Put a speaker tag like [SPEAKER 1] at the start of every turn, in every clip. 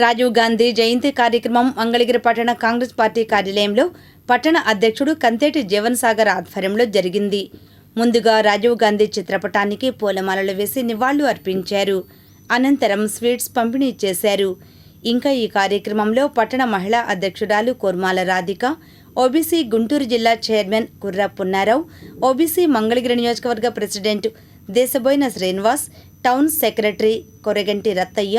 [SPEAKER 1] రాజీవ్ గాంధీ జయంతి కార్యక్రమం మంగళగిరి పట్టణ కాంగ్రెస్ పార్టీ కార్యాలయంలో పట్టణ అధ్యక్షుడు కంతేటి జీవన్ సాగర్ ఆధ్వర్యంలో జరిగింది. ముందుగా రాజీవ్ గాంధీ చిత్రపటానికి పూలమాలలు వేసి నివాళులు అర్పించారు. అనంతరం స్వీట్స్ పంపిణీ చేశారు. ఇంకా ఈ కార్యక్రమంలో పట్టణ మహిళా అధ్యక్షురాలు కుర్మాల రాధిక ఓబీసీ గుంటూరు జిల్లా చైర్మన్ కుర్రా పున్నారావు ఓబీసీ మంగళగిరి నియోజకవర్గ president Deshaboina Srinivas town secretary Koraganti Rattaiah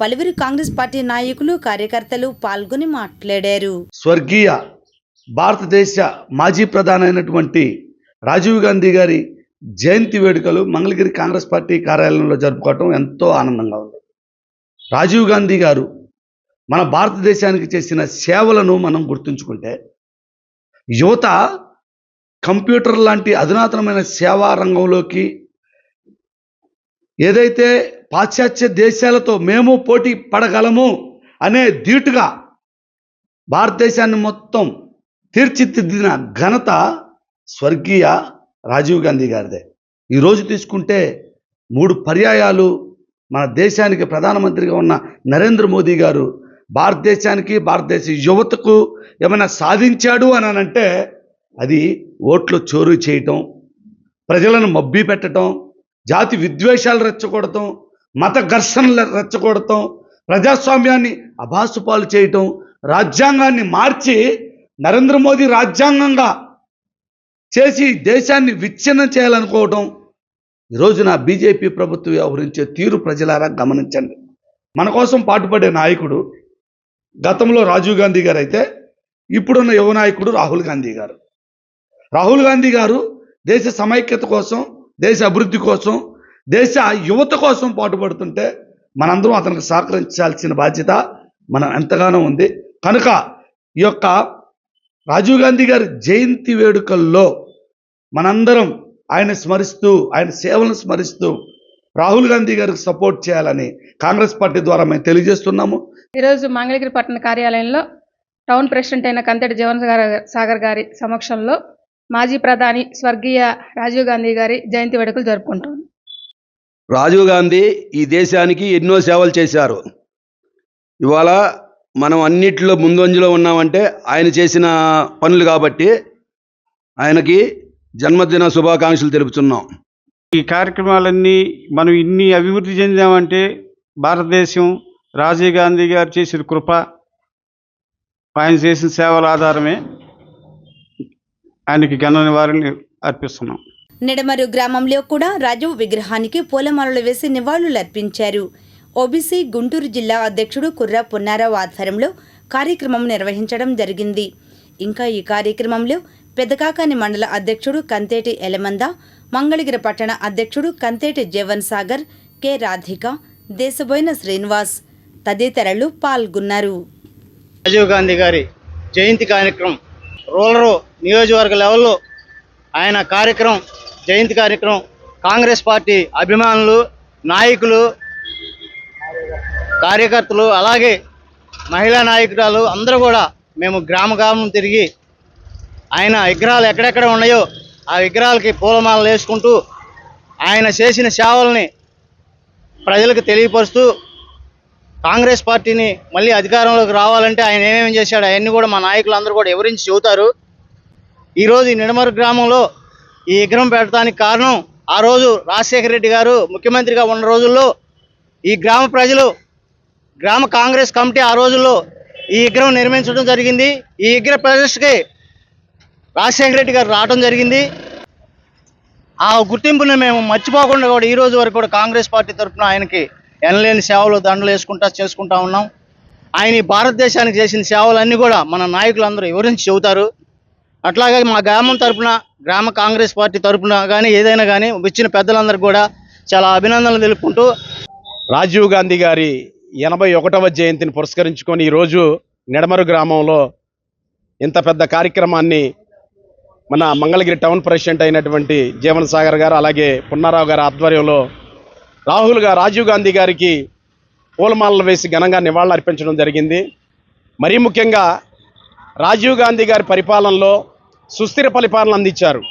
[SPEAKER 1] పలువురు కాంగ్రెస్ పార్టీ నాయకులు కార్యకర్తలు పాల్గొని మాట్లాడారు.
[SPEAKER 2] స్వర్గీయ భారతదేశ మాజీ ప్రధాని అయినటువంటి రాజీవ్ గాంధీ గారి జయంతి వేడుకలు మంగళగిరి కాంగ్రెస్ పార్టీ కార్యాలయంలో జరుపుకోవటం ఎంతో ఆనందంగా ఉంది. రాజీవ్ గాంధీ గారు మన భారతదేశానికి చేసిన సేవలను మనం గుర్తుంచుకుంటే యువత కంప్యూటర్ లాంటి అధునాతనమైన సేవా రంగంలోకి ఏదైతే పాశ్చాత్య దేశాలతో మేము పోటీ పడగలము అనే ధీటుగా భారతదేశాన్ని మొత్తం తీర్చిదిద్దిన ఘనత స్వర్గీయ రాజీవ్ గాంధీ గారిదే. ఈరోజు తీసుకుంటే మూడు పర్యాయాలు మన దేశానికి ప్రధానమంత్రిగా ఉన్న నరేంద్ర మోదీ గారు భారతదేశానికి భారతదేశ యువతకు ఏమైనా సాధించాడు అని అంటే అది ఓట్లు చోరు చేయటం ప్రజలను మబ్బి పెట్టడం జాతి విద్వేషాలు రెచ్చకూడటం మత ఘర్షణలు రెచ్చకూడటం ప్రజాస్వామ్యాన్ని అభాసుపాలు చేయటం రాజ్యాంగాన్ని మార్చి నరేంద్ర మోదీ రాజ్యాంగంగా చేసి దేశాన్ని విచ్ఛిన్నం చేయాలనుకోవటం ఈరోజు నా బీజేపీ ప్రభుత్వం వ్యవహరించే తీరు ప్రజలారా గమనించండి. మన కోసం పాటుపడే నాయకుడు గతంలో రాజీవ్ గాంధీ గారు అయితే ఇప్పుడున్న యువ నాయకుడు రాహుల్ గాంధీ గారు. రాహుల్ గాంధీ గారు దేశ సమైక్యత కోసం దేశ అభివృద్ధి కోసం దేశ యువత కోసం పాటుపడుతుంటే మనందరం అతనికి సహకరించాల్సిన బాధ్యత మనం ఎంతగానో ఉంది. కనుక ఈ యొక్క రాజీవ్ గాంధీ గారి జయంతి వేడుకల్లో మనందరం ఆయన స్మరిస్తూ ఆయన సేవలను స్మరిస్తూ రాహుల్ గాంధీ గారికి సపోర్ట్ చేయాలని కాంగ్రెస్ పార్టీ ద్వారా మేము తెలియజేస్తున్నాము.
[SPEAKER 3] ఈరోజు మంగళగిరి పట్టణ కార్యాలయంలో టౌన్ ప్రెసిడెంట్ అయిన కంతటి జీవన్ సాగర్- సాగర్ గారి సమక్షంలో మాజీ ప్రధాని స్వర్గీయ రాజీవ్ గాంధీ గారి జయంతి వేడుకలు జరుపుకుంటాం
[SPEAKER 4] రాజీవ్ గాంధీ ఈ దేశానికి ఎన్నో సేవలు చేశారు. ఇవాళ మనం అన్నిట్లో ముందంజలో ఉన్నామంటే ఆయన చేసిన పనులు కాబట్టి ఆయనకి జన్మదిన శుభాకాంక్షలు తెలుపుతున్నాం.
[SPEAKER 5] ఈ కార్యక్రమాలన్నీ మనం ఇన్ని అభివృద్ధి చెందామంటే భారతదేశం రాజీవ్ గాంధీ గారు చేసిన కృప ఆయన చేసిన సేవల ఆధారమే. ఆయనకి ఘన నివారణ అర్పిస్తున్నాం.
[SPEAKER 1] నిడమరు గ్రామంలో కూడా రాజీవ్ విగ్రహానికి పూలమాలలు వేసి నివాళులు అర్పించారు. ఓబీసీ గుంటూరు జిల్లా అధ్యక్షుడు కుర్ర పున్నారావు ఆధ్వర్యంలో కార్యక్రమం నిర్వహించడం జరిగింది. ఇంకా ఈ కార్యక్రమంలో పెదకాకాని మండల అధ్యక్షుడు కంతేటి ఎలమంద మంగళగిరి పట్టణ అధ్యక్షుడు కంతేటి జీవన్ సాగర్ కె రాధిక దేశబోయిన శ్రీనివాస్ తదితరులు పాల్గొన్నారు.
[SPEAKER 6] రాజీవ్ గాంధీ గారి జయంతి కార్యక్రమం రూరల్ నియోజకవర్గ లెవెల్లో ఆయన కార్యక్రమం జయంతి కార్యక్రమం కాంగ్రెస్ పార్టీ అభిమానులు నాయకులు కార్యకర్తలు అలాగే మహిళా నాయకురాలు అందరూ కూడా మేము గ్రామ గ్రామం తిరిగి ఆయన విగ్రహాలు ఎక్కడెక్కడ ఉన్నాయో ఆ విగ్రహాలకి పూలమాలలు వేసుకుంటూ ఆయన చేసిన సేవల్ని ప్రజలకు తెలియపరుస్తూ కాంగ్రెస్ పార్టీని మళ్ళీ అధికారంలోకి రావాలంటే ఆయన ఏమేమి చేశాడు అవన్నీ కూడా మా నాయకులు అందరూ కూడా వివరించి చెబుతారు. ఈరోజు ఈ నిడమరు గ్రామంలో ఈ విగ్రహం పెట్టడానికి కారణం ఆ రోజు రాజశేఖర రెడ్డి గారు ముఖ్యమంత్రిగా ఉన్న రోజుల్లో ఈ గ్రామ ప్రజలు గ్రామ కాంగ్రెస్ కమిటీ ఆ రోజుల్లో ఈ విగ్రహం నిర్మించడం జరిగింది. ఈ విగ్రహ ప్రదర్శనకి రాజశేఖర రెడ్డి గారు రావడం జరిగింది. ఆ గుర్తింపుని మేము మర్చిపోకుండా కూడా ఈ రోజు వరకు కూడా కాంగ్రెస్ పార్టీ తరఫున ఆయనకి ఎనలేని సేవలు దండలు వేసుకుంటా చేసుకుంటా ఉన్నాం. ఆయన భారతదేశానికి చేసిన సేవలన్నీ కూడా మన నాయకులందరూ వివరించి చెబుతారు? అట్లాగే మా గ్రామం తరపున గ్రామ కాంగ్రెస్ పార్టీ తరపున కానీ ఏదైనా కానీ వచ్చిన పెద్దలందరికీ కూడా చాలా అభినందనలు తెలుపుకుంటూ
[SPEAKER 7] రాజీవ్ గాంధీ గారి ఎనభై ఒకటవ జయంతిని పురస్కరించుకొని ఈరోజు నిడమరు గ్రామంలో ఇంత పెద్ద కార్యక్రమాన్ని మన మంగళగిరి టౌన్ ప్రెసిడెంట్ అయినటువంటి జీవన్ సాగర్ గారు అలాగే పున్నారావు గారి ఆధ్వర్యంలో రాహుల్ గారు రాజీవ్ గాంధీ గారికి పూలమాలలు వేసి ఘనంగా నివాళులు అర్పించడం జరిగింది. మరీ ముఖ్యంగా రాజీవ్ గాంధీ గారి పరిపాలనలో సుస్థిర పరిపాలన అందించారు.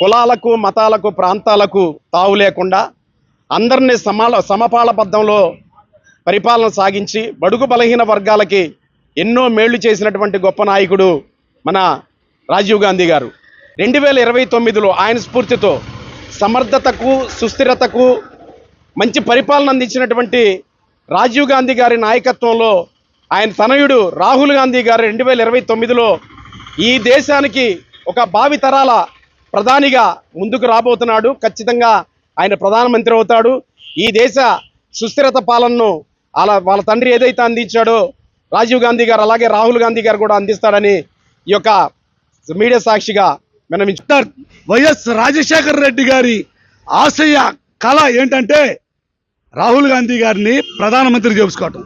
[SPEAKER 7] కులాలకు మతాలకు ప్రాంతాలకు తావు లేకుండా అందరినీ సమాల సమపాల బద్ధంలో పరిపాలన సాగించి బడుగు బలహీన వర్గాలకి ఎన్నో మేళ్ళు చేసినటువంటి గొప్ప నాయకుడు మన రాజీవ్ గాంధీ గారు. రెండు వేల ఇరవై తొమ్మిదిలో ఆయన స్ఫూర్తితో సమర్థతకు సుస్థిరతకు మంచి పరిపాలన అందించినటువంటి రాజీవ్ గాంధీ గారి నాయకత్వంలో ఆయన తనయుడు రాహుల్ గాంధీ గారు రెండు వేల ఇరవై తొమ్మిదిలో ఈ దేశానికి ఒక భావి తరాల ప్రధానిగా ముందుకు రాబోతున్నాడు. ఖచ్చితంగా ఆయన ప్రధానమంత్రి అవుతాడు. ఈ దేశ సుస్థిరత పాలనను అలా వాళ్ళ తండ్రి ఏదైతే అందించాడో రాజీవ్ గాంధీ గారు అలాగే రాహుల్ గాంధీ గారు కూడా అందిస్తాడని ఈ యొక్క మీడియా సాక్షిగా మనం
[SPEAKER 2] వైఎస్ రాజశేఖర రెడ్డి గారి ఆశయ కళ ఏంటంటే రాహుల్ గాంధీ గారిని ప్రధానమంత్రి చేసుకోవటం.